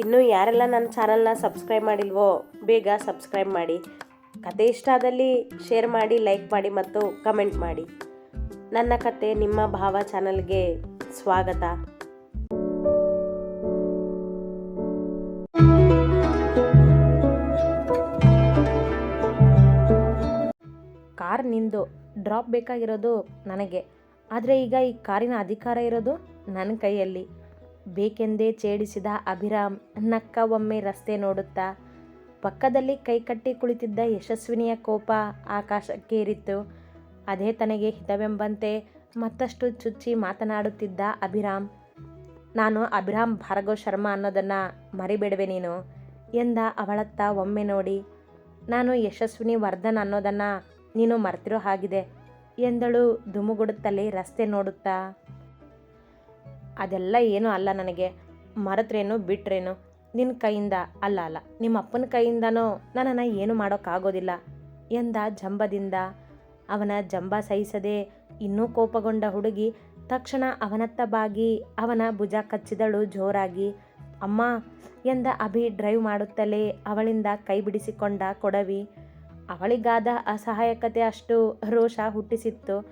ಇನ್ನೂ ಯಾರೆಲ್ಲ ನನ್ನ ಚಾನಲ್ನ ಸಬ್ಸ್ಕ್ರೈಬ್ ಮಾಡಿಲ್ವೋ, ಬೇಗ ಸಬ್ಸ್ಕ್ರೈಬ್ ಮಾಡಿ. ಕತೆ ಇಷ್ಟ ಆದಲ್ಲಿ ಶೇರ್ ಮಾಡಿ, ಲೈಕ್ ಮಾಡಿ ಮತ್ತು ಕಮೆಂಟ್ ಮಾಡಿ. ನನ್ನ ಕತೆ ನಿಮ್ಮ ಭಾವ ಚಾನಲ್ಗೆ ಸ್ವಾಗತ. ಕಾರ್ ನಿಂದು, ಡ್ರಾಪ್ ಬೇಕಾಗಿರೋದು ನನಗೆ. ಆದರೆ ಈಗ ಈ ಕಾರಿನ ಅಧಿಕಾರ ಇರೋದು ನನ್ನ ಕೈಯಲ್ಲಿ. ಬೇಕೆಂದೇ ಛೇಡಿಸಿದ ಅಭಿರಾಮ್ ನಕ್ಕ ಒಮ್ಮೆ ರಸ್ತೆ ನೋಡುತ್ತಾ ಪಕ್ಕದಲ್ಲಿ ಕೈಕಟ್ಟಿ ಕುಳಿತಿದ್ದ ಯಶಸ್ವಿನಿಯ ಕೋಪ ಆಕಾಶಕ್ಕೇರಿತ್ತು. ಅದೇ ತನಗೆ ಹಿತವೆಂಬಂತೆ ಮತ್ತಷ್ಟು ಚುಚ್ಚಿ ಮಾತನಾಡುತ್ತಿದ್ದ ಅಭಿರಾಮ್, ನಾನು ಅಭಿರಾಮ್ ಭಾರ್ಗವ್ ಶರ್ಮಾ ಅನ್ನೋದನ್ನು ಮರಿಬೇಡವೆ ನೀನು ಎಂದ ಅವಳತ್ತ ಒಮ್ಮೆ ನೋಡಿ, ನಾನು ಯಶಸ್ವಿನಿ ವರ್ಧನ್ ಅನ್ನೋದನ್ನು ನೀನು ಮರ್ತಿರೋ ಹಾಗಿದೆ ಎಂದಳು ದುಮುಗುಡುತ್ತಲೇ ರಸ್ತೆ ನೋಡುತ್ತಾ. ಅದೆಲ್ಲ ಏನೂ ಅಲ್ಲ ನನಗೆ. ಮರೆತ್ರೇನು, ಬಿಟ್ರೇನು? ನಿನ್ನ ಕೈಯಿಂದ ಅಲ್ಲ ಅಲ್ಲ. ನಿಮ್ಮ ಅಪ್ಪನ ಕೈಯಿಂದನೋ? ನನ್ನನ್ನು ಏನು ಮಾಡೋಕ್ಕಾಗೋದಿಲ್ಲ. ಎಂದ ಜಂಬದಿಂದ ಅವನ ಜಂಬ ಸಹಿಸದೆ ಇನ್ನೂ ಕೋಪಗೊಂಡ ಹುಡುಗಿ ತಕ್ಷಣ ಅವನತ್ತ ಬಾಗಿ ಅವನ ಭುಜ ಕಚ್ಚಿದಳು ಜೋರಾಗಿ. ಅಮ್ಮ, ಎಂದ ಅಭಿ ಡ್ರೈವ್ ಮಾಡುತ್ತಲೇ ಅವಳಿಂದ ಕೈ ಬಿಡಿಸಿಕೊಂಡ ಕೊಡವಿ. ಅವಳಿಗಾದ ಅಸಹಾಯಕತೆ ಅಷ್ಟು ರೋಷ ಹುಟ್ಟಿಸಿತ್ತು.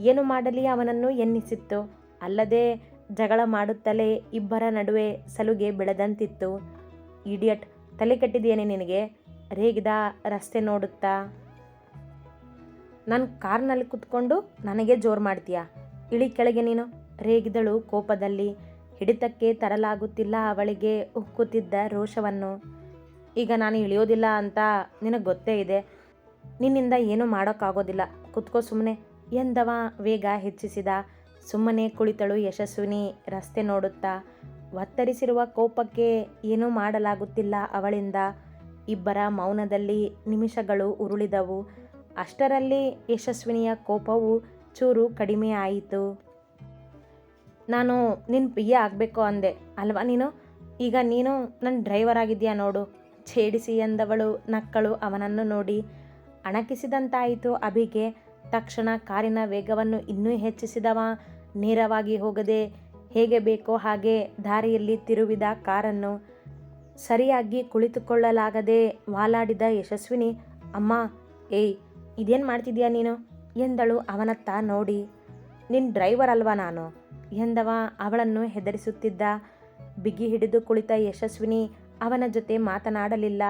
ಏನು ಮಾಡಲಿ ಅವನನ್ನು ಎನ್ನಿಸಿತ್ತು. ಅಲ್ಲದೆ ಜಗಳ ಮಾಡುತ್ತಲೇ ಇಬ್ಬರ ನಡುವೆ ಸಲುಗೆ ಬೆಳೆದಂತಿತ್ತು. ಇಡಿಯಟ್, ತಲೆ ಕೆಟ್ಟಿದೆಯೇನೆ ನಿನಗೆ ರೇಗಿದ ರಸ್ತೆ ನೋಡುತ್ತಾ ನನ್ನ ಕಾರ್ನಲ್ಲಿ ಕುತ್ಕೊಂಡು ನನಗೆ ಜೋರು ಮಾಡ್ತೀಯಾ? ಇಳಿ ಕೆಳಗೆ ನೀನು ರೇಗಿದಳು ಕೋಪದಲ್ಲಿ. ಹಿಡಿತಕ್ಕೆ ತರಲಾಗುತ್ತಿಲ್ಲ ಅವಳಿಗೆ ಉಕ್ಕುತ್ತಿದ್ದ ರೋಷವನ್ನು. ಈಗ ನಾನು ಇಳಿಯೋದಿಲ್ಲ ಅಂತ ನಿನಗೆ ಗೊತ್ತೇ ಇದೆ. ನಿನ್ನಿಂದ ಏನೂ ಮಾಡೋಕ್ಕಾಗೋದಿಲ್ಲ. ಕುತ್ಕೋ ಸುಮ್ಮನೆ ಎಂದವ ವೇಗ ಹೆಚ್ಚಿಸಿದ. ಸುಮ್ಮನೆ ಕುಳಿತಳು ಯಶಸ್ವಿನಿ ರಸ್ತೆ ನೋಡುತ್ತಾ. ಒತ್ತರಿಸಿರುವ ಕೋಪಕ್ಕೆ ಏನೂ ಮಾಡಲಾಗುತ್ತಿಲ್ಲ ಅವಳಿಂದ. ಇಬ್ಬರ ಮೌನದಲ್ಲಿ ನಿಮಿಷಗಳು ಉರುಳಿದವು. ಅಷ್ಟರಲ್ಲಿ ಯಶಸ್ವಿನಿಯ ಕೋಪವು ಚೂರು ಕಡಿಮೆ ಆಯಿತು. ನಾನು ನಿನ್ನ ಪಿಯ ಆಗಬೇಕು ಅಂದೆ. ಅಲ್ವಾ ನೀನು? ಈಗ ನೀನು ನನ್ನ ಡ್ರೈವರ್ ಆಗಿದೆಯಾ ನೋಡು. ಛೇಡಿಸಿ ಎಂದವಳು ನಕ್ಕಳು ಅವನನ್ನು ನೋಡಿ. ಅಣಕಿಸಿದಂತಾಯಿತು ಅಭಿಗೆ. ತಕ್ಷಣ ಕಾರಿನ ವೇಗವನ್ನು ಇನ್ನೂ ಹೆಚ್ಚಿಸಿದವ ನೇರವಾಗಿ ಹೋಗದೆ ಹೇಗೆ ಬೇಕೋ ಹಾಗೆ ದಾರಿಯಲ್ಲಿ ತಿರುವಿದ ಕಾರನ್ನು ಸರಿಯಾಗಿ ಕುಳಿತುಕೊಳ್ಳಲಾಗದೆ ವಾಲಾಡಿದ ಯಶಸ್ವಿನಿ, ಅಮ್ಮ, ಏಯ್, ಇದೇನು ಮಾಡ್ತಿದ್ಯಾ ನೀನು? ಎಂದಳು ಅವನತ್ತ ನೋಡಿ. ನಿನ್ನ ಡ್ರೈವರ್ ಅಲ್ವಾ ನಾನು? ಎಂದವ ಅವಳನ್ನು ಹೆದರಿಸುತ್ತಿದ್ದ. ಬಿಗಿ ಹಿಡಿದು ಕುಳಿತ ಯಶಸ್ವಿನಿ ಅವನ ಜೊತೆ ಮಾತನಾಡಲಿಲ್ಲ.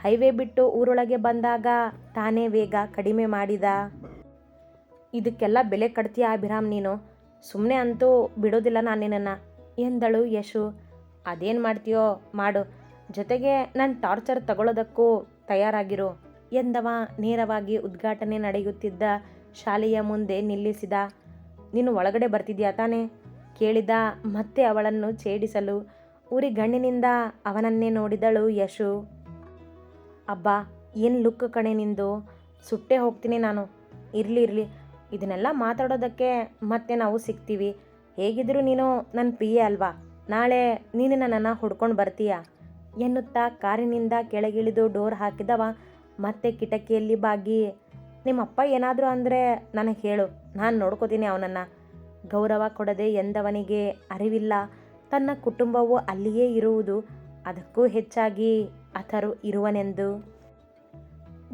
ಹೈವೇ ಬಿಟ್ಟು ಊರೊಳಗೆ ಬಂದಾಗ ತಾನೇ ವೇಗ ಕಡಿಮೆ ಮಾಡಿದ. ಇದಕ್ಕೆಲ್ಲ ಬೆಲೆ ಕಟ್ತೀಯ ಅಭಿರಾಮ್ ನೀನು? ಸುಮ್ಮನೆ ಅಂತೂ ಬಿಡೋದಿಲ್ಲ ನಾನು ನಿನ್ನನ್ನು. ಎಂದಳು ಯಶು. ಅದೇನು ಮಾಡ್ತೀಯೋ ಮಾಡು. ಜೊತೆಗೆ ನಾನು ಟಾರ್ಚರ್ ತಗೊಳ್ಳೋದಕ್ಕೂ ತಯಾರಾಗಿರು, ಎಂದವ ನೇರವಾಗಿ ಉದ್ಘಾಟನೆ ನಡೆಯುತ್ತಿದ್ದ ಶಾಲೆಯ ಮುಂದೆ ನಿಲ್ಲಿಸಿದ. ನೀನು ಒಳಗಡೆ ಬರ್ತಿದ್ಯಾ ತಾನೇ? ಕೇಳಿದ ಮತ್ತೆ ಅವಳನ್ನು ಛೇಡಿಸಲು. ಊರಿ ಗಣ್ಣಿನಿಂದ ಅವನನ್ನೇ ನೋಡಿದಳು ಯಶು. ಅಬ್ಬಾ, ಏನು ಲುಕ್ ಕಣೆ ನಿಂದು? ಸುಟ್ಟೆ ಹೋಗ್ತೀನಿ ನಾನು. ಇರಲಿ ಇರಲಿ. ಇದನ್ನೆಲ್ಲ ಮಾತಾಡೋದಕ್ಕೆ ಮತ್ತೆ ನಾವು ಸಿಗ್ತೀವಿ. ಹೇಗಿದ್ರು ನೀನು ನನ್ನ ಪ್ರಿಯೆ ಅಲ್ವಾ? ನಾಳೆ ನೀನು ನನ್ನನ್ನು ಹುಡ್ಕೊಂಡು ಬರ್ತೀಯ? ಎನ್ನುತ್ತಾ ಕಾರಿನಿಂದ ಕೆಳಗಿಳಿದು ಡೋರ್ ಹಾಕಿದವ. ಮತ್ತೆ ಕಿಟಕಿಯಲ್ಲಿ ಬಾಗಿ, ನಿಮ್ಮಪ್ಪ ಏನಾದರೂ ಅಂದರೆ ನನಗೆ ಹೇಳು, ನಾನು ನೋಡ್ಕೋತೀನಿ ಅವನನ್ನು. ಗೌರವ ಕೊಡದೆ ಎಂದವನಿಗೆ ಅರಿವಿಲ್ಲ. ತನ್ನ ಕುಟುಂಬವು ಅಲ್ಲಿಯೇ ಇರುವುದು. ಅದಕ್ಕೂ ಹೆಚ್ಚಾಗಿ ಅಥರು ಇರುವನೆಂದು.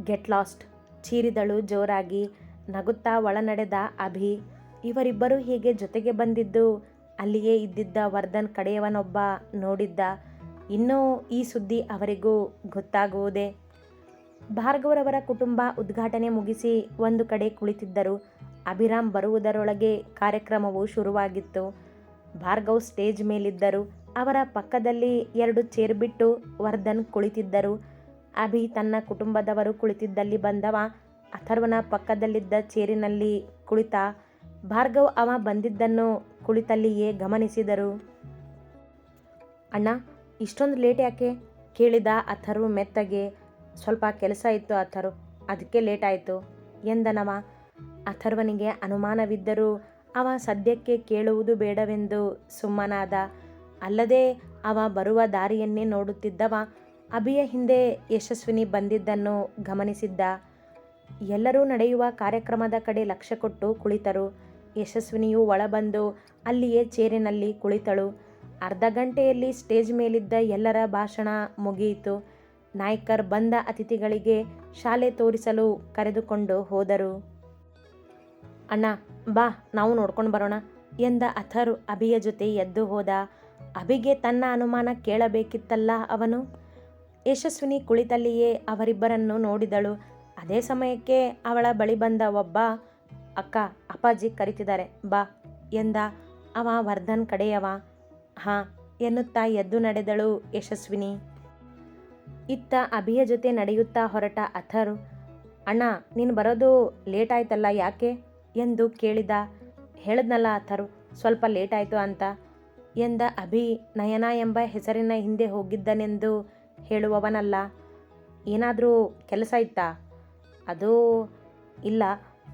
ಗೆಟ್ ಲಾಸ್ಟ್, ಚೀರಿದಳು ಜೋರಾಗಿ. ನಗುತ್ತಾ ಒಳನಡೆದ ಅಭಿ, ಇವರಿಬ್ಬರು ಹೀಗೆ ಜೊತೆಗೆ ಬಂದಿದ್ದು, ಅಲ್ಲಿಯೇ ಇದ್ದಿದ್ದ ವರ್ಧನ್ ಕಡೆಯವನೊಬ್ಬ ನೋಡಿದ್ದ, ಇನ್ನೂ ಈ ಸುದ್ದಿ ಅವರಿಗೂ ಗೊತ್ತಾಗುವುದೇ? ಭಾರ್ಗವರವರ ಕುಟುಂಬ ಉದ್ಘಾಟನೆ ಮುಗಿಸಿ ಒಂದು ಕಡೆ ಕುಳಿತಿದ್ದರು. ಅಭಿರಾಮ್ ಬರುವುದರೊಳಗೆ ಕಾರ್ಯಕ್ರಮವು ಶುರುವಾಗಿತ್ತು. ಭಾರ್ಗವ್ ಸ್ಟೇಜ್ ಮೇಲಿದ್ದರು. ಅವರ ಪಕ್ಕದಲ್ಲಿ ಎರಡು ಚೇರ್ ಬಿಟ್ಟು ವರ್ಧನ್ ಕುಳಿತಿದ್ದರು. ಅಭಿ ತನ್ನ ಕುಟುಂಬದವರು ಕುಳಿತಿದ್ದಲ್ಲಿ ಬಂದವ ಅಥರ್ವನ ಪಕ್ಕದಲ್ಲಿದ್ದ ಚೇರಿನಲ್ಲಿ ಕುಳಿತ ಭಾರ್ಗವ್ ಅವ ಬಂದಿದ್ದನ್ನು ಕುಳಿತಲ್ಲಿಯೇ ಗಮನಿಸಿದರು. ಅಣ್ಣ, ಇಷ್ಟೊಂದು ಲೇಟ್ ಯಾಕೆ? ಕೇಳಿದ ಅಥರ್ವ ಮೆತ್ತಗೆ. ಸ್ವಲ್ಪ ಕೆಲಸ ಇತ್ತು ಅಥರು ಅದಕ್ಕೆ ಲೇಟ್ ಆಯಿತು, ಎಂದನವ. ಅಥರ್ವನಿಗೆ ಅನುಮಾನವಿದ್ದರೂ ಅವ ಸದ್ಯಕ್ಕೆ ಕೇಳುವುದು ಬೇಡವೆಂದು ಸುಮ್ಮನಾದ. ಅಲ್ಲದೆ ಅವ ಬರುವ ದಾರಿಯನ್ನೇ ನೋಡುತ್ತಿದ್ದವ. ಅಭಿಯ ಹಿಂದೆ ಯಶಸ್ವಿನಿ ಬಂದಿದ್ದನ್ನು ಗಮನಿಸಿದ್ದ. ಎಲ್ಲರೂ ನಡೆಯುವ ಕಾರ್ಯಕ್ರಮದ ಕಡೆ ಲಕ್ಷ್ಯ ಕೊಟ್ಟು ಕುಳಿತರು. ಯಶಸ್ವಿನಿಯು ಒಳಬಂದು ಅಲ್ಲಿಯೇ ಚೇರಿನಲ್ಲಿ ಕುಳಿತಳು. ಅರ್ಧ ಗಂಟೆಯಲ್ಲಿ ಸ್ಟೇಜ್ ಮೇಲಿದ್ದ ಎಲ್ಲರ ಭಾಷಣ ಮುಗಿಯಿತು. ನಾಯ್ಕರ್ ಬಂದ ಅತಿಥಿಗಳಿಗೆ ಶಾಲೆ ತೋರಿಸಲು ಕರೆದುಕೊಂಡು ಹೋದರು. ಅಣ್ಣ, ಬಾ, ನಾವು ನೋಡ್ಕೊಂಡು ಬರೋಣ, ಎಂದ ಅಥರ್ ಅಭಿಯ ಜೊತೆ ಎದ್ದು ಹೋದ. ಅಭಿಗೆ ತನ್ನ ಅನುಮಾನ ಕೇಳಬೇಕಿತ್ತಲ್ಲ ಅವನು. ಯಶಸ್ವಿನಿ ಕುಳಿತಲ್ಲಿಯೇ ಅವರಿಬ್ಬರನ್ನು ನೋಡಿದಳು. ಅದೇ ಸಮಯಕ್ಕೆ ಅವಳ ಬಳಿ ಬಂದ ಒಬ್ಬ ಅಕ್ಕ ಅಪ್ಪಾಜಿ ಕರಿತಿದ್ದಾರೆ, ಬಾ ಎಂದ. ಅವ ವರ್ಧನ್ ಕಡೆಯವ. ಹಾಂ ಎನ್ನುತ್ತಾ ಎದ್ದು ನಡೆದಳು ಯಶಸ್ವಿನಿ. ಇತ್ತ ಅಭಿಯ ಜೊತೆ ನಡೆಯುತ್ತಾ ಹೊರಟ ಅಥರ್, ಅಣ್ಣ, ನೀನು ಬರೋದು ಲೇಟ್ ಆಯ್ತಲ್ಲ ಯಾಕೆ? ಎಂದು ಕೇಳಿದ. ಹೇಳಿದ್ನಲ್ಲ ಅಥರು, ಸ್ವಲ್ಪ ಲೇಟ್ ಆಯಿತು ಅಂತ ಎಂದ ಅಭಿ. ನಯನ ಎಂಬ ಹೆಸರಿನ ಹಿಂದೆ ಹೋಗಿದ್ದನೆಂದು ಹೇಳುವವನಲ್ಲ, ಏನಾದರೂ ಕೆಲಸ ಇತ್ತಾ? ಅದು ಇಲ್ಲ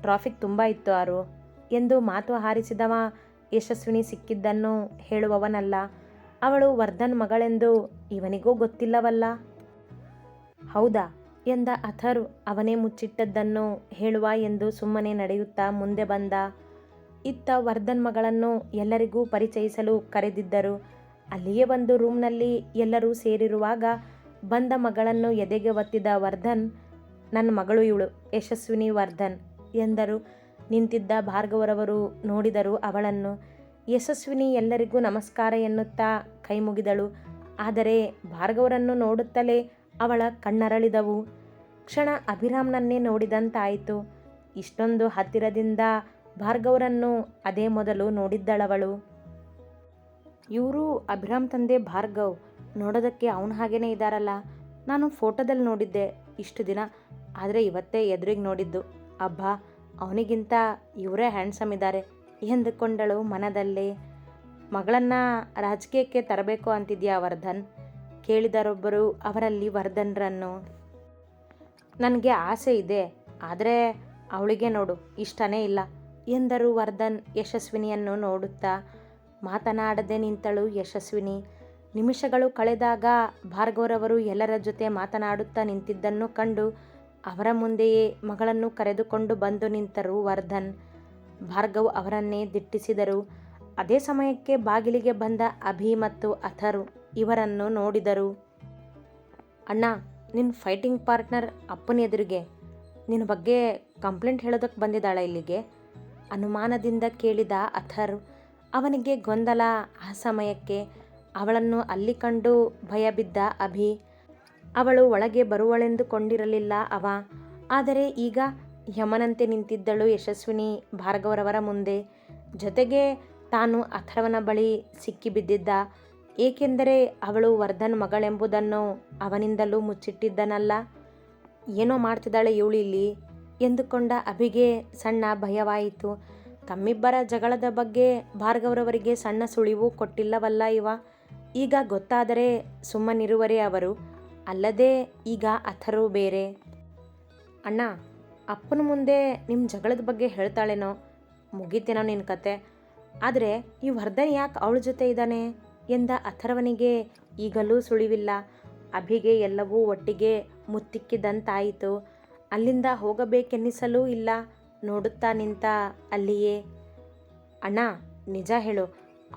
ಟ್ರಾಫಿಕ್ ತುಂಬ ಇತ್ತು ಆರು. ಎಂದು ಮಾತು ಹಾರಿಸಿದವ ಯಶಸ್ವಿನಿ ಸಿಕ್ಕಿದ್ದನ್ನು ಹೇಳುವವನಲ್ಲ. ಅವಳು ವರ್ಧನ್ ಮಗಳೆಂದು ಇವನಿಗೂ ಗೊತ್ತಿಲ್ಲವಲ್ಲ. ಹೌದಾ? ಎಂದ ಅಥರ್ ಅವನೇ ಮುಚ್ಚಿಟ್ಟದ್ದನ್ನು ಹೇಳುವ ಎಂದು ಸುಮ್ಮನೆ ನಡೆಯುತ್ತಾ ಮುಂದೆ ಬಂದ. ಇತ್ತ ವರ್ಧನ್ ಮಗಳನ್ನು ಎಲ್ಲರಿಗೂ ಪರಿಚಯಿಸಲು ಕರೆದಿದ್ದರು. ಅಲ್ಲಿಯೇ ಒಂದು ರೂಮ್ನಲ್ಲಿ ಎಲ್ಲರೂ ಸೇರಿರುವಾಗ ಬಂದ ಮಗಳನ್ನು ಎದೆಗೆ ಒತ್ತಿದ ವರ್ಧನ್ ನನ್ನ ಮಗಳು ಇವಳು, ಯಶಸ್ವಿನಿ ವರ್ಧನ್ ಎಂದರು. ನಿಂತಿದ್ದ ಭಾರ್ಗವರವರು ನೋಡಿದರು ಅವಳನ್ನು. ಯಶಸ್ವಿನಿ ಎಲ್ಲರಿಗೂ ನಮಸ್ಕಾರ ಎನ್ನುತ್ತಾ ಕೈ ಮುಗಿದಳು. ಆದರೆ ಭಾರ್ಗವರನ್ನು ನೋಡುತ್ತಲೇ ಅವಳ ಕಣ್ಣರಳಿದವು. ಕ್ಷಣ ಅಭಿರಾಮ್ನನ್ನೇ ನೋಡಿದಂತಾಯಿತು. ಇಷ್ಟೊಂದು ಹತ್ತಿರದಿಂದ ಭಾರ್ಗವರನ್ನು ಅದೇ ಮೊದಲು ನೋಡಿದ್ದಳವಳು. ಇವರು ಅಭಿರಾಮ್ ತಂದೆ ಭಾರ್ಗವ್, ನೋಡೋದಕ್ಕೆ ಅವನ ಹಾಗೇನೇ ಇದ್ದಾರಲ್ಲ ನಾನು ಫೋಟೋದಲ್ಲಿ ನೋಡಿದ್ದೆ ಇಷ್ಟು ದಿನ. ಆದರೆ ಇವತ್ತೇ ಎದುರಿಗೆ ನೋಡಿದ್ದು, ಅಬ್ಬಾ, ಅವನಿಗಿಂತ ಇವರೇ ಹ್ಯಾಂಡ್ಸಮ್ ಇದ್ದಾರೆ ಎಂದುಕೊಂಡಳು ಮನದಲ್ಲೇ. ಮಗಳನ್ನು ರಾಜಕೀಯಕ್ಕೆ ತರಬೇಕು ಅಂತಿದ್ಯಾ ವರ್ಧನ್ ಕೇಳಿದರೊಬ್ಬರು ಅವರಲ್ಲಿ ವರ್ಧನ್ರನ್ನು ನನಗೆ ಆಸೆ ಇದೆ, ಆದರೆ ಅವಳಿಗೆ ನೋಡು, ಇಷ್ಟನೇ ಇಲ್ಲ ಎಂದರು ವರ್ಧನ್ ಯಶಸ್ವಿನಿಯನ್ನು ನೋಡುತ್ತಾ. ಮಾತನಾಡದೆ ನಿಂತಳು ಯಶಸ್ವಿನಿ. ನಿಮಿಷಗಳು ಕಳೆದಾಗ ಭಾರ್ಗವರವರು ಎಲ್ಲರ ಜೊತೆ ಮಾತನಾಡುತ್ತಾ ನಿಂತಿದ್ದನ್ನು ಕಂಡು ಅವರ ಮುಂದೆಯೇ ಮಗಳನ್ನು ಕರೆದುಕೊಂಡು ಬಂದು ನಿಂತರು ವರ್ಧನ್. ಭಾರ್ಗವ್ ಅವರನ್ನೇ ದಿಟ್ಟಿಸಿದರು. ಅದೇ ಸಮಯಕ್ಕೆ ಬಾಗಿಲಿಗೆ ಬಂದ ಅಭಿ ಮತ್ತು ಅಥರು ಇವರನ್ನು ನೋಡಿದರು. ಅಣ್ಣ ನಿನ್ನ ಫೈಟಿಂಗ್ ಪಾರ್ಟ್ನರ್ ಅಪ್ಪನ ಎದುರಿಗೆ. ನಿನ್ನ ಬಗ್ಗೆ ಕಂಪ್ಲೇಂಟ್ ಹೇಳೋದಕ್ಕೆ ಬಂದಿದ್ದಾಳೆ ಇಲ್ಲಿಗೆ? ಅನುಮಾನದಿಂದ ಕೇಳಿದ ಅಥರ್. ಅವನಿಗೆ ಗೊಂದಲ ಆ ಸಮಯಕ್ಕೆ. ಅವಳನ್ನು ಅಲ್ಲಿ ಕಂಡು ಭಯ ಬಿದ್ದ ಅಭಿ. ಅವಳು ಒಳಗೆ ಬರುವಳೆಂದುಕೊಂಡಿರಲಿಲ್ಲ ಅವ. ಆದರೆ ಈಗ ಯಮನಂತೆ ನಿಂತಿದ್ದಳು ಯಶಸ್ವಿನಿ ಭಾರ್ಗವರವರ ಮುಂದೆ. ಜೊತೆಗೆ ತಾನು ಅಥರ್ವನ ಬಳಿ ಸಿಕ್ಕಿಬಿದ್ದಿದ್ದ. ಏಕೆಂದರೆ ಅವಳು ವರ್ಧನ್ ಮಗಳೆಂಬುದನ್ನು ಅವನಿಂದಲೂ ಮುಚ್ಚಿಟ್ಟಿದ್ದನಲ್ಲ. ಏನೋ ಮಾಡ್ತಿದ್ದಾಳೆ ಇವಳು ಇಲ್ಲಿ ಎಂದುಕೊಂಡ ಅಭಿಗೆ ಸಣ್ಣ ಭಯವಾಯಿತು. ತಮ್ಮಿಬ್ಬರ ಜಗಳದ ಬಗ್ಗೆ ಭಾರ್ಗವರವರಿಗೆ ಸಣ್ಣ ಸುಳಿವು ಕೊಟ್ಟಿಲ್ಲವಲ್ಲ ಇವ. ಈಗ ಗೊತ್ತಾದರೆ ಸುಮ್ಮನಿರುವರೇ ಅವರು. ಅಲ್ಲದೆ ಈಗ ಅಥರು ಬೇರೆ. ಅಣ್ಣ, ಅಪ್ಪನ ಮುಂದೆ ನಿಮ್ಮ ಜಗಳದ ಬಗ್ಗೆ ಹೇಳ್ತಾಳೇನೋ? ಮುಗೀತೇನೋ ನಿನ್ನ ಕತೆ. ಆದರೆ ಈ ವರ್ಧನ್ ಯಾಕೆ ಅವಳ ಜೊತೆ ಇದ್ದಾನೆ ಎಂದ ಅಥರ್ವನಿಗೆ ಈಗಲೂ ಸುಳಿವಿಲ್ಲ. ಅಭಿಗೆ ಎಲ್ಲವೂ ಒಟ್ಟಿಗೆ ಮುತ್ತಿಕ್ಕಿದಂತಾಯಿತು. ಅಲ್ಲಿಂದ ಹೋಗಬೇಕೆನ್ನಿಸಲೂ ಇಲ್ಲ. ನೋಡುತ್ತಾ ನಿಂತ ಅಲ್ಲಿಯೇ. ಅಣ್ಣ, ನಿಜ ಹೇಳು.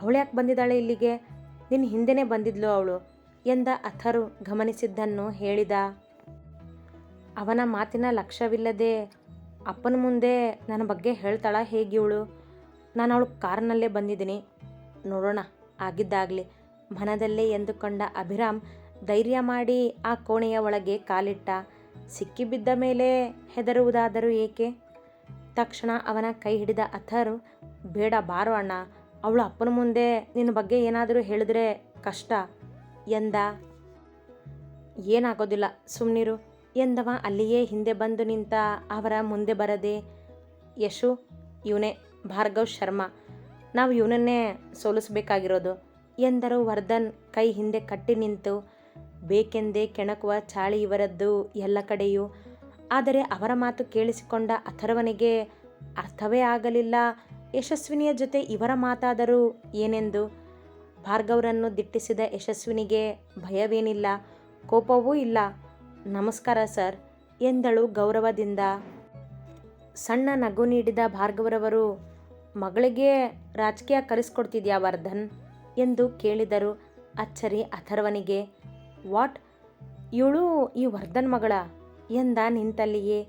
ಅವಳು ಯಾಕೆ ಬಂದಿದ್ದಾಳೆ ಇಲ್ಲಿಗೆ? ನಿನ್ನ ಹಿಂದೆನೇ ಬಂದಿದ್ಲು ಅವಳು. ಎಂದ ಅಥರು ಗಮನಿಸಿದ್ದನ್ನು ಹೇಳಿದ, ಅವನ ಮಾತಿನ ಲಕ್ಷ್ಯವಿಲ್ಲದೆ ಅಪ್ಪನ ಮುಂದೆ ನನ್ನ ಬಗ್ಗೆ ಹೇಳ್ತಾಳ ಹೇಗಿವಳು? ನಾನು ಅವಳು ಕಾರ್ನಲ್ಲೇ ಬಂದಿದ್ದೀನಿ. ನೋಡೋಣ, ಆಗಿದ್ದಾಗಲಿ. ಮನದಲ್ಲೇ ಎಂದುಕೊಂಡ ಅಭಿರಾಮ್ ಧೈರ್ಯ ಮಾಡಿ ಆ ಕೋಣೆಯ ಒಳಗೆ ಕಾಲಿಟ್ಟ. ಸಿಕ್ಕಿಬಿದ್ದ ಮೇಲೆ ಹೆದರುವುದಾದರೂ ಏಕೆ? ತಕ್ಷಣ ಅವನ ಕೈ ಹಿಡಿದ ಅಥರು, ಬೇಡ ಬಾರೋ ಅಣ್ಣ, ಅವಳು ಅಪ್ಪನ ಮುಂದೆ ನಿನ್ನ ಬಗ್ಗೆ ಏನಾದರೂ ಹೇಳಿದ್ರೆ ಕಷ್ಟ. ಎಂದ. ಏನಾಗೋದಿಲ್ಲ ಸುಮ್ಮನಿರು ಎಂದವ ಅಲ್ಲಿಯೇ ಹಿಂದೆ ಬಂದು ನಿಂತ ಅವರ ಮುಂದೆ ಬರದೆ, ಯಶು, ಇವನೇ ಭಾರ್ಗವ್ ಶರ್ಮಾ, ನಾವು ಇವನನ್ನೇ ಸೋಲಿಸಬೇಕಾಗಿರೋದು ಎಂದರು ವರ್ಧನ್ ಕೈ ಹಿಂದೆ ಕಟ್ಟಿ ನಿಂತು. ಬೇಕೆಂದೇ ಕೆಣಕುವ ಚಾಳಿ ಇವರದ್ದು ಎಲ್ಲ ಕಡೆಯೂ. ಆದರೆ ಅವರ ಮಾತು ಕೇಳಿಸಿಕೊಂಡ ಅಥರ್ವನಿಗೆ ಅರ್ಥವೇ ಆಗಲಿಲ್ಲ. ಯಶಸ್ವಿನಿಯ ಜೊತೆ ಇವರ ಮಾತಾದರೂ ಏನೆಂದು? ಭಾರ್ಗವರನ್ನು ದಿಟ್ಟಿಸಿದ ಯಶಸ್ವಿನಿಗೆ ಭಯವೇನಿಲ್ಲ, ಕೋಪವೂ ಇಲ್ಲ. ನಮಸ್ಕಾರ ಸರ್, ಎಂದಳು ಗೌರವದಿಂದ. ಸಣ್ಣ ನಗು ನೀಡಿದ ಭಾರ್ಗವರವರು, ಮಗಳಿಗೆ ರಾಜಕೀಯ ಕರೆಸ್ಕೊಡ್ತಿದ್ಯಾ ವರ್ಧನ್? ಎಂದು ಕೇಳಿದರು ಅಚ್ಚರಿ ಅಥರ್ವನಿಗೆ. ವಾಟ್? ಇವಳು ಈ ವರ್ಧನ್ ಮಗಳ? ಎಂದ ನಿಂತಲ್ಲಿಯೇ.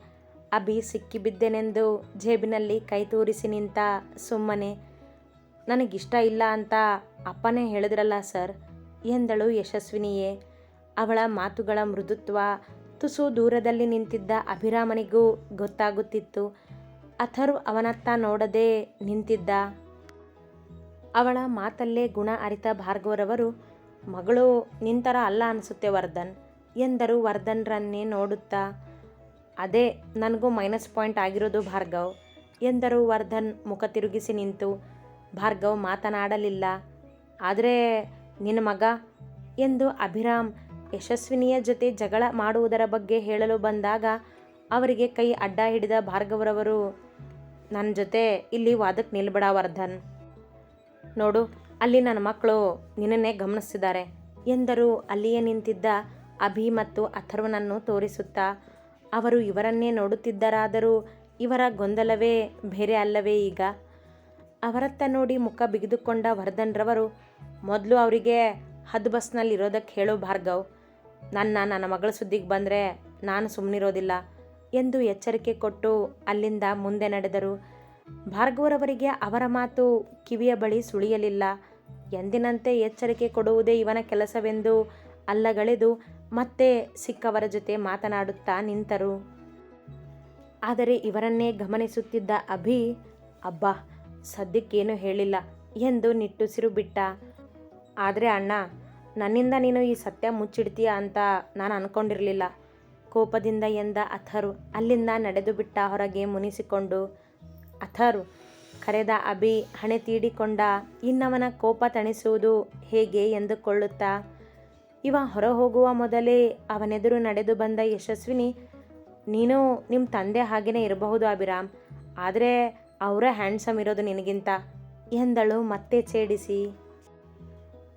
ಅಭಿ ಸಿಕ್ಕಿಬಿದ್ದೆನೆಂದು ಜೇಬಿನಲ್ಲಿ ಕೈ ತೋರಿಸಿ ನಿಂತ ಸುಮ್ಮನೆ. ನನಗಿಷ್ಟ ಇಲ್ಲ ಅಂತ ಅಪ್ಪನೇ ಹೇಳಿದ್ರಲ್ಲ ಸರ್. ಎಂದಳು ಯಶಸ್ವಿನಿಯೇ. ಅವಳ ಮಾತುಗಳ ಮೃದುತ್ವ, ತುಸು ದೂರದಲ್ಲಿ ನಿಂತಿದ್ದ ಅಭಿರಾಮನಿಗೂ ಗೊತ್ತಾಗುತ್ತಿತ್ತು. ಅಥರ್ವ್ ಅವನತ್ತ ನೋಡದೆ ನಿಂತಿದ್ದ. ಅವಳ ಮಾತಲ್ಲೇ ಗುಣ ಅರಿತ ಭಾರ್ಗವರವರು, ಮಗಳು, ನಿಂತರ ಅಲ್ಲ ಅನಿಸುತ್ತೆ ವರ್ಧನ್ ಎಂದರು ವರ್ಧನ್ರನ್ನೇ ನೋಡುತ್ತಾ. ಅದೇ, ನನಗೂ ಮೈನಸ್ ಪಾಯಿಂಟ್ ಆಗಿರೋದು ಭಾರ್ಗವ್ ಎಂದರು ವರ್ಧನ್ ಮುಖ ತಿರುಗಿಸಿ ನಿಂತು. ಭಾರ್ಗವ್ ಮಾತನಾಡಲಿಲ್ಲ. ಆದರೆ ನಿನ್ನ ಮಗ ಎಂದು ಅಭಿರಾಮ್ ಯಶಸ್ವಿನಿಯ ಜೊತೆ ಜಗಳ ಮಾಡುವುದರ ಬಗ್ಗೆ ಹೇಳಲು ಬಂದಾಗ ಅವರಿಗೆ ಕೈ ಅಡ್ಡ ಹಿಡಿದ ಭಾರ್ಗವರವರು ನನ್ನ ಜೊತೆ ಇಲ್ಲಿ ವಾದಕ್ಕೆ ನಿಲ್ಬೇಡ ವರ್ಧನ್. ನೋಡು, ಅಲ್ಲಿ ನನ್ನ ಮಕ್ಕಳು ನಿನ್ನನ್ನೇ ಗಮನಿಸಿದ್ದಾರೆ ಎಂದರು. ಅಲ್ಲಿಯೇ ನಿಂತಿದ್ದ ಅಭಿ ಮತ್ತು ಅಥರ್ವನನ್ನು ತೋರಿಸುತ್ತಾ, ಅವರು ಇವರನ್ನೇ ನೋಡುತ್ತಿದ್ದರಾದರೂ ಇವರ ಗೊಂದಲವೇ ಬೇರೆ ಅಲ್ಲವೇ ಈಗ? ಅವರತ್ತ ನೋಡಿ ಮುಖ ಬಿಗಿದುಕೊಂಡ ವರ್ಧನ್ರವರು ಮೊದಲು ಅವರಿಗೆ ಹದ್ದು ಬಸ್ನಲ್ಲಿ ಇರೋದಕ್ಕೆ ಹೇಳೋ ಭಾರ್ಗವ್, ನನ್ನ ನನ್ನ ಮಗಳ ಸುದ್ದಿಗೆ ಬಂದರೆ ನಾನು ಸುಮ್ಮನಿರೋದಿಲ್ಲ ಎಂದು ಎಚ್ಚರಿಕೆ ಕೊಟ್ಟು ಅಲ್ಲಿಂದ ಮುಂದೆ ನಡೆದರು. ಭಾರ್ಗವರವರಿಗೆ ಅವರ ಮಾತು ಕಿವಿಯ ಬಳಿ ಸುಳಿಯಲಿಲ್ಲ. ಎಂದಿನಂತೆ ಎಚ್ಚರಿಕೆ ಕೊಡುವುದೇ ಇವನ ಕೆಲಸವೆಂದು ಅಲ್ಲಗಳೆದು ಮತ್ತೆ ಸಿಕ್ಕವರ ಜೊತೆ ಮಾತನಾಡುತ್ತಾ ನಿಂತರು. ಆದರೆ ಇವರನ್ನೇ ಗಮನಿಸುತ್ತಿದ್ದ ಅಭಿ, ಅಬ್ಬಾ ಸದ್ಯಕ್ಕೇನು ಹೇಳಿಲ್ಲ ಎಂದು ನಿಟ್ಟುಸಿರು ಬಿಟ್ಟ. ಆದರೆ ಅಣ್ಣ, ನನ್ನಿಂದ ನೀನು ಈ ಸತ್ಯ ಮುಚ್ಚಿಡ್ತೀಯ ಅಂತ ನಾನು ಅನ್ಕೊಂಡಿರಲಿಲ್ಲ. ಕೋಪದಿಂದ ಎಂದ ಅಥರು ಅಲ್ಲಿಂದ ನಡೆದು ಬಿಟ್ಟ ಹೊರಗೆ ಮುನಿಸಿಕೊಂಡು. ಅಥರು, ಕರೆದ ಅಭಿ ಹಣೆ ತೀಡಿಕೊಂಡ, ಇನ್ನವನ ಕೋಪ ತಣಿಸುವುದು ಹೇಗೆ? ಎಂದುಕೊಳ್ಳುತ್ತಾ. ಇವ ಹೊರ ಹೋಗುವ ಮೊದಲೇ ಅವನೆದುರು ನಡೆದು ಬಂದ ಯಶಸ್ವಿನಿ, ನೀನು ನಿಮ್ಮ ತಂದೆ ಹಾಗೇನೆ ಇರಬಹುದು ಅಭಿರಾಮ್. ಆದರೆ ಅವರೇ ಹ್ಯಾಂಡ್ಸಮ್ ಇರೋದು ನಿನಗಿಂತ. ಎಂದಳು ಮತ್ತೆ ಛೇಡಿಸಿ.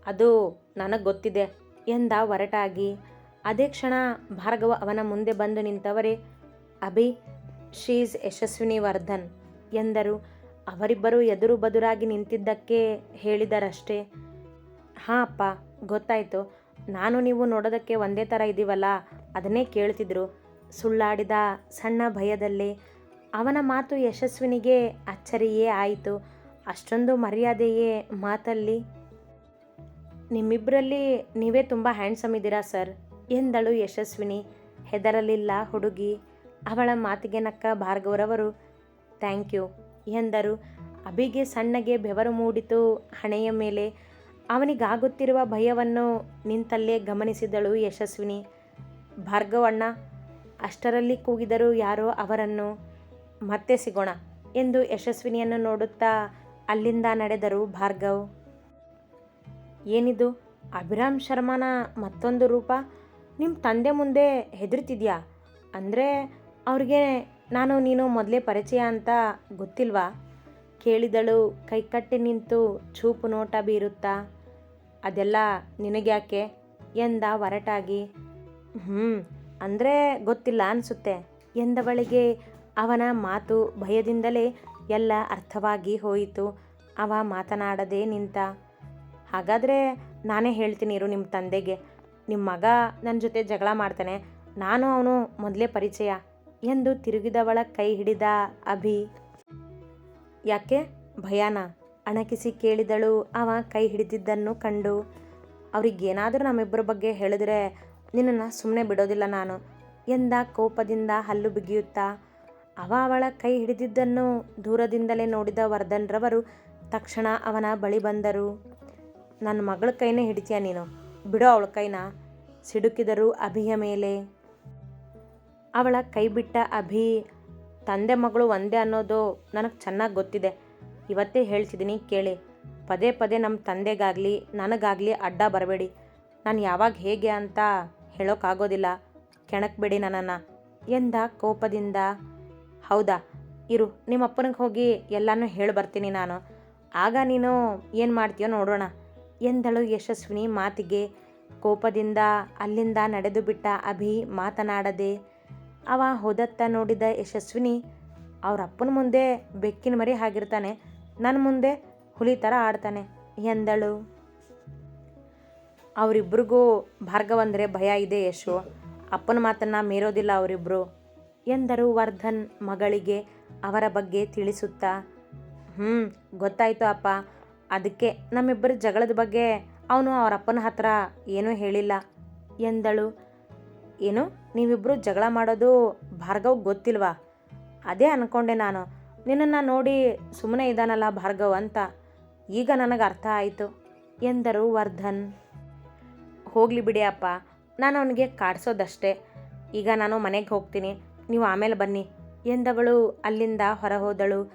ಅದು ನನಗೆ ಗೊತ್ತಿದೆ ಎಂದ ಒರಟಾಗಿ. ಅದೇ ಕ್ಷಣ ಭಾರ್ಗವ ಅವನ ಮುಂದೆ ಬಂದು ನಿಂತವರೇ, ಅಭಿ ಶೀಸ್ ಯಶಸ್ವಿನಿ ವರ್ಧನ್ ಎಂದರು. ಅವರಿಬ್ಬರು ಎದುರು ಬದುರಾಗಿ ನಿಂತಿದ್ದಕ್ಕೆ ಹೇಳಿದರಷ್ಟೇ. ಹಾಂ ಅಪ್ಪ, ಗೊತ್ತಾಯಿತು. ನಾನು ನೀವು ನೋಡೋದಕ್ಕೆ ಒಂದೇ ಥರ ಇದ್ದೀವಲ್ಲ ಅದನ್ನೇ ಕೇಳ್ತಿದ್ರು ಸುಳ್ಳಾಡಿದ ಸಣ್ಣ ಭಯದಲ್ಲಿ ಅವನ ಮಾತು ಯಶಸ್ವಿನಿಗೆ ಅಚ್ಚರಿಯೇ ಆಯಿತು. ಅಷ್ಟೊಂದು ಮರ್ಯಾದೆಯೇ ಮಾತಲ್ಲಿ ನಿಮ್ಮಿಬ್ಬರಲ್ಲಿ ನೀವೇ ತುಂಬ ಹ್ಯಾಂಡ್ಸಮ್ ಇದ್ದೀರಾ ಸರ್? ಎಂದಳು ಯಶಸ್ವಿನಿ. ಹೆದರಲಿಲ್ಲ ಹುಡುಗಿ. ಅವಳ ಮಾತಿಗೆ ನಕ್ಕ ಭಾರ್ಗವರವರು, ಥ್ಯಾಂಕ್ ಯು ಎಂದರು. ಅಭಿಗೆ ಸಣ್ಣಗೆ ಬೆವರು ಮೂಡಿತು ಹಣೆಯ ಮೇಲೆ. ಅವನಿಗಾಗುತ್ತಿರುವ ಭಯವನ್ನು ನಿಂತಲ್ಲೇ ಗಮನಿಸಿದಳು ಯಶಸ್ವಿನಿ. ಭಾರ್ಗವಣ್ಣ, ಅಷ್ಟರಲ್ಲಿ ಕೂಗಿದರು ಯಾರೋ ಅವರನ್ನು ಮತ್ತೆ ಸಿಗೋಣ ಎಂದು ಯಶಸ್ವಿನಿಯನ್ನು ನೋಡುತ್ತಾ ಅಲ್ಲಿಂದ ನಡೆದರು ಭಾರ್ಗವ್. ಏನಿದು? ಅಭಿರಾಮ್ ಶರ್ಮನ ಮತ್ತೊಂದು ರೂಪ? ನಿಮ್ಮ ತಂದೆ ಮುಂದೆ ಹೆದರ್ತಿದ್ಯಾ? ಅಂದರೆ ಅವ್ರಿಗೆ ನಾನು ನೀನು ಮೊದಲೇ ಪರಿಚಯ ಅಂತ ಗೊತ್ತಿಲ್ವಾ? ಕೇಳಿದಳು ಕೈಕಟ್ಟಿ ನಿಂತು ಚೂಪು ನೋಟ ಬೀರುತ್ತಾ. ಅದೆಲ್ಲ ನಿನಗ್ಯಾಕೆ? ಎಂದ ಒರಟಾಗಿ. ಹ್ಞೂ ಅಂದರೆ ಗೊತ್ತಿಲ್ಲ ಅನಿಸುತ್ತೆ ಎಂದವಳಿಗೆ ಅವನ ಮಾತು ಭಯದಿಂದಲೇ ಎಲ್ಲ ಅರ್ಥವಾಗಿ ಹೋಯಿತು. ಅವ ಮಾತನಾಡದೆ ನಿಂತ, ಹಾಗಾದರೆ ನಾನೇ ಹೇಳ್ತೀನಿ ಇರು ನಿಮ್ಮ ತಂದೆಗೆ. ನಿಮ್ಮ ಮಗ ನನ್ನ ಜೊತೆ ಜಗಳ ಮಾಡ್ತಾನೆ. ನಾನು ಅವನು ಮೊದಲೇ ಪರಿಚಯ ಎಂದು ತಿರುಗಿದವಳ ಕೈ ಹಿಡಿದ ಅಭಿ. ಯಾಕೆ? ಭಯಾನ? ಅಣಕಿಸಿ ಕೇಳಿದಳು ಅವ ಕೈ ಹಿಡಿದಿದ್ದನ್ನು ಕಂಡು. ಅವರಿಗೇನಾದರೂ ನಮ್ಮಿಬ್ಬರ ಬಗ್ಗೆ ಹೇಳಿದ್ರೆ ನಿನ್ನನ್ನು ಸುಮ್ಮನೆ ಬಿಡೋದಿಲ್ಲ ನಾನು ಎಂದ ಕೋಪದಿಂದ ಹಲ್ಲು ಬಿಗಿಯುತ್ತಾ ಅವ ಅವಳ ಕೈ ಹಿಡಿದಿದ್ದನ್ನು ದೂರದಿಂದಲೇ ನೋಡಿದ ವರ್ಧನ್ರವರು ತಕ್ಷಣ ಅವನ ಬಳಿ ಬಂದರು. ನನ್ನ ಮಗಳ ಕೈನೇ ಹಿಡಿತೀಯ ನೀನು? ಬಿಡೋ ಅವಳ ಕೈನ? ಸಿಡುಕಿದರು ಅಭಿಯ ಮೇಲೆ. ಅವಳ ಕೈ ಬಿಟ್ಟ ಅಭಿ, ತಂದೆ ಮಗಳು ಒಂದೇ ಅನ್ನೋದು ನನಗೆ ಚೆನ್ನಾಗಿ ಗೊತ್ತಿದೆ. ಇವತ್ತೇ ಹೇಳ್ತಿದ್ದೀನಿ ಕೇಳಿ. ಪದೇ ಪದೇ ನಮ್ಮ ತಂದೆಗಾಗಲಿ, ನನಗಾಗಲಿ ಅಡ್ಡ ಬರಬೇಡಿ. ನಾನು ಯಾವಾಗ ಹೇಗೆ ಅಂತ ಹೇಳೋಕ್ಕಾಗೋದಿಲ್ಲ ಕೆಣಕ್ಬೇಡಿ ನನ್ನನ್ನು ಎಂದ ಕೋಪದಿಂದ ಹೌದಾ? ಇರು, ನಿಮ್ಮ ಅಪ್ಪನಿಗೆ ಹೋಗಿ ಎಲ್ಲನೂ ಹೇಳಿ ಬರ್ತೀನಿ ನಾನು. ಆಗ ನೀನು ಏನು ಮಾಡ್ತೀಯೋ ನೋಡೋಣ. ಎಂದಳು ಯಶಸ್ವಿನಿ ಮಾತಿಗೆ. ಕೋಪದಿಂದ ಅಲ್ಲಿಂದ ನಡೆದು ಬಿಟ್ಟ ಅಭಿ ಮಾತನಾಡದೆ. ಅವ ಹೋದತ್ತ ನೋಡಿದ ಯಶಸ್ವಿನಿ, ಅವ್ರ ಅಪ್ಪನ ಮುಂದೆ ಬೆಕ್ಕಿನ ಮರಿ ಆಗಿರ್ತಾನೆ ನನ್ನ ಮುಂದೆ ಹುಲಿ ಥರ ಆಡ್ತಾನೆ, ಎಂದಳು. ಅವರಿಬ್ರಿಗೂ ಭಾರ್ಗವಂದರೆ ಭಯ ಇದೆ ಯಶು. ಅಪ್ಪನ ಮಾತನ್ನು ಮೀರೋದಿಲ್ಲ ಅವರಿಬ್ಬರು ಎಂದರು ವರ್ಧನ್ ಮಗಳಿಗೆ ಅವರ ಬಗ್ಗೆ ತಿಳಿಸುತ್ತಾ ಹ್ಞೂ ಗೊತ್ತಾಯಿತು ಅಪ್ಪ. ಅದಕ್ಕೆ ನಮ್ಮಿಬ್ಬರ ಜಗಳದ ಬಗ್ಗೆ ಅವನು ಅವರ ಅಪ್ಪನ ಹತ್ರ ಏನೂ ಹೇಳಿಲ್ಲ. ಎಂದಳು. ಏನು ನೀವಿಬ್ಬರು ಜಗಳ ಮಾಡೋದು ಭಾರ್ಗವ್ ಗೊತ್ತಿಲ್ವಾ? ಅದೇ ಅನ್ಕೊಂಡೆ ನಾನು. ನಿನ್ನನ್ನು ನೋಡಿ ಸುಮ್ಮನೆ ಇದ್ದಾನಲ್ಲ ಭಾರ್ಗವ್ ಅಂತ. ಈಗ ನನಗೆ ಅರ್ಥ ಆಯಿತು, ಎಂದರು ವರ್ಧನ್. ಹೋಗಲಿ ಬಿಡಿ ಅಪ್ಪ. ನಾನು ಅವನಿಗೆ ಕಾಡಿಸೋದಷ್ಟೇ. ಈಗ ನಾನು ಮನೆಗೆ ಹೋಗ್ತೀನಿ. ನೀವು ಆಮೇಲೆ ಬನ್ನಿ. ಎಂದವಳು ಅಲ್ಲಿಂದ ಹೊರಹೋದಳು.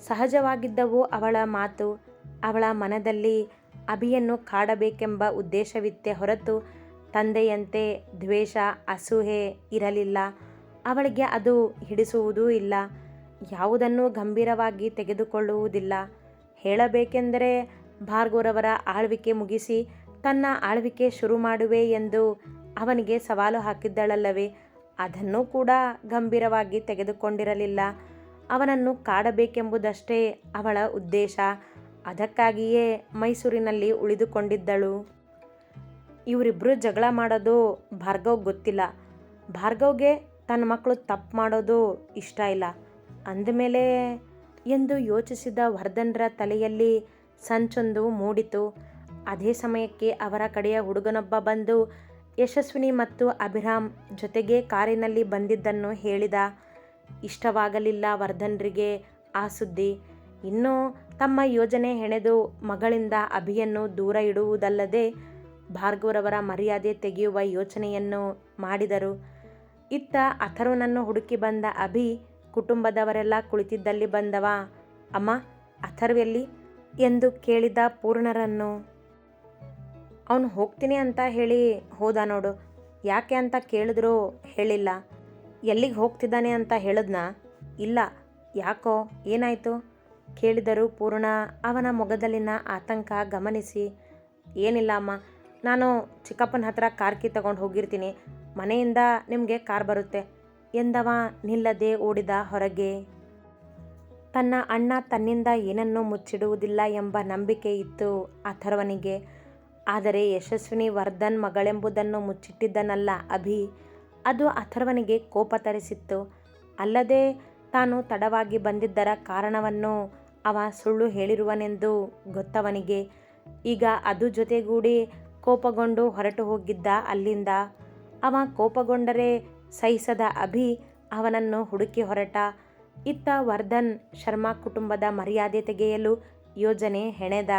ಸಹಜವಾಗಿದ್ದವು ಅವಳ ಮಾತು. ಅವಳ ಮನದಲ್ಲಿ ಅಭಿಯನ್ನು ಕಾಡಬೇಕೆಂಬ ಉದ್ದೇಶವಿತ್ತೆ ಹೊರತು ತಂದೆಯಂತೆ ದ್ವೇಷ ಅಸೂಹೆ ಇರಲಿಲ್ಲ. ಅವಳಿಗೆ ಅದು ಹಿಡಿಸುವುದೂ ಇಲ್ಲ. ಯಾವುದನ್ನು ಗಂಭೀರವಾಗಿ ತೆಗೆದುಕೊಳ್ಳುವುದಿಲ್ಲ. ಹೇಳಬೇಕೆಂದರೆ ಭಾರ್ಗೋರವರ ಆಳ್ವಿಕೆ ಮುಗಿಸಿ ತನ್ನ ಆಳ್ವಿಕೆ ಶುರು ಮಾಡುವೆ ಎಂದು ಅವನಿಗೆ ಸವಾಲು ಹಾಕಿದ್ದಳಲ್ಲವೇ. ಅದನ್ನೂ ಕೂಡ ಗಂಭೀರವಾಗಿ ತೆಗೆದುಕೊಂಡಿರಲಿಲ್ಲ. ಅವನನ್ನು ಕಾಡಬೇಕೆಂಬುದಷ್ಟೇ ಅವಳ ಉದ್ದೇಶ. ಅದಕ್ಕಾಗಿಯೇ ಮೈಸೂರಿನಲ್ಲಿ ಉಳಿದುಕೊಂಡಿದ್ದಳು. ಇವರಿಬ್ಬರು ಜಗಳ ಮಾಡೋದು ಭಾರ್ಗವ್ ಗೊತ್ತಿಲ್ಲ. ಭಾರ್ಗವ್ಗೆ ತನ್ನ ಮಕ್ಕಳು ತಪ್ಪು ಮಾಡೋದು ಇಷ್ಟ ಇಲ್ಲ. ಅಂದಮೇಲೆ ಎಂದು ಯೋಚಿಸಿದ ವರ್ಧನ್ರ ತಲೆಯಲ್ಲಿ ಸಂಚೊಂದು ಮೂಡಿತು. ಅದೇ ಸಮಯಕ್ಕೆ ಅವರ ಕಡೆಯ ಹುಡುಗನೊಬ್ಬ ಬಂದು ಯಶಸ್ವಿನಿ ಮತ್ತು ಅಭಿರಾಮ್ ಜೊತೆಗೆ ಕಾರಿನಲ್ಲಿ ಬಂದಿದ್ದನ್ನು ಹೇಳಿದ ಇಷ್ಟವಾಗಲಿಲ್ಲ ವರ್ಧನ್ರಿಗೆ ಆ ಸುದ್ದಿ. ಇನ್ನು ತಮ್ಮ ಯೋಜನೆ ಹೆಣೆದು ಮಗಳಿಂದ ಅಭಿಯನ್ನು ದೂರ ಇಡುವುದಲ್ಲದೆ ಭಾರ್ಗವರವರ ಮರ್ಯಾದೆ ತೆಗೆಯುವ ಯೋಚನೆಯನ್ನು ಮಾಡಿದರು. ಇತ್ತ ಅಥರ್ವನನ್ನು ಹುಡುಕಿ ಬಂದ ಅಭಿ ಕುಟುಂಬದವರೆಲ್ಲ ಕುಳಿತಿದ್ದಲ್ಲಿ ಬಂದವ, ಅಮ್ಮ, ಅಥರ್ವೆಲ್ಲಿ? ಎಂದು ಕೇಳಿದ ಪೂರ್ಣರನ್ನು ಅವನು ಹೋಗ್ತೀನಿ ಅಂತ ಹೇಳಿ ಹೋದ ನೋಡು. ಯಾಕೆ ಅಂತ ಕೇಳಿದ್ರು ಹೇಳಿಲ್ಲ. ಎಲ್ಲಿಗೆ ಹೋಗ್ತಿದ್ದಾನೆ ಅಂತ ಹೇಳಿದ್ನಾ? ಇಲ್ಲ. ಯಾಕೋ? ಏನಾಯಿತು? ಕೇಳಿದರು ಪೂರ್ಣ ಅವನ ಮೊಗದಲ್ಲಿನ ಆತಂಕ ಗಮನಿಸಿ, ಏನಿಲ್ಲ ಅಮ್ಮ. ನಾನು ಚಿಕ್ಕಪ್ಪನ ಹತ್ರ ಕಾರ್ ಕಿ ತಗೊಂಡು ಹೋಗಿರ್ತೀನಿ. ಮನೆಯಿಂದ ನಿಮಗೆ ಕಾರ್ ಬರುತ್ತೆ ಎಂದವ ನಿಲ್ಲದೆ ಓಡಿದ ಹೊರಗೆ. ತನ್ನ ಅಣ್ಣ ತನ್ನಿಂದ ಏನನ್ನೂ ಮುಚ್ಚಿಡುವುದಿಲ್ಲ ಎಂಬ ನಂಬಿಕೆ ಇತ್ತು ಅಥರ್ವನಿಗೆ. ಆದರೆ ಯಶಸ್ವಿನಿ ವರ್ಧನ್ ಮಗಳೆಂಬುದನ್ನು ಮುಚ್ಚಿಟ್ಟಿದ್ದನಲ್ಲ ಅಭಿ. ಅದು ಅಥರ್ವನಿಗೆ ಕೋಪ ತರಿಸಿತ್ತು. ಅಲ್ಲದೆ ತಾನು ತಡವಾಗಿ ಬಂದಿದ್ದರ ಕಾರಣವನ್ನು ಅವ ಸುಳ್ಳು ಹೇಳಿರುವನೆಂದು ಗೊತ್ತವನಿಗೆ. ಈಗ ಅದು ಜೊತೆಗೂಡಿ ಕೋಪಗೊಂಡು ಹೊರಟು ಹೋಗಿದ್ದ ಅಲ್ಲಿಂದ. ಅವ ಕೋಪಗೊಂಡರೆ ಸಹಿಸದ ಅಭಿ ಅವನನ್ನು ಹುಡುಕಿ ಹೊರಟ. ಇತ್ತ ವರ್ಧನ್ ಶರ್ಮಾ ಕುಟುಂಬದ ಮರ್ಯಾದೆ ತೆಗೆಯಲು ಯೋಜನೆ ಹೆಣೆದ.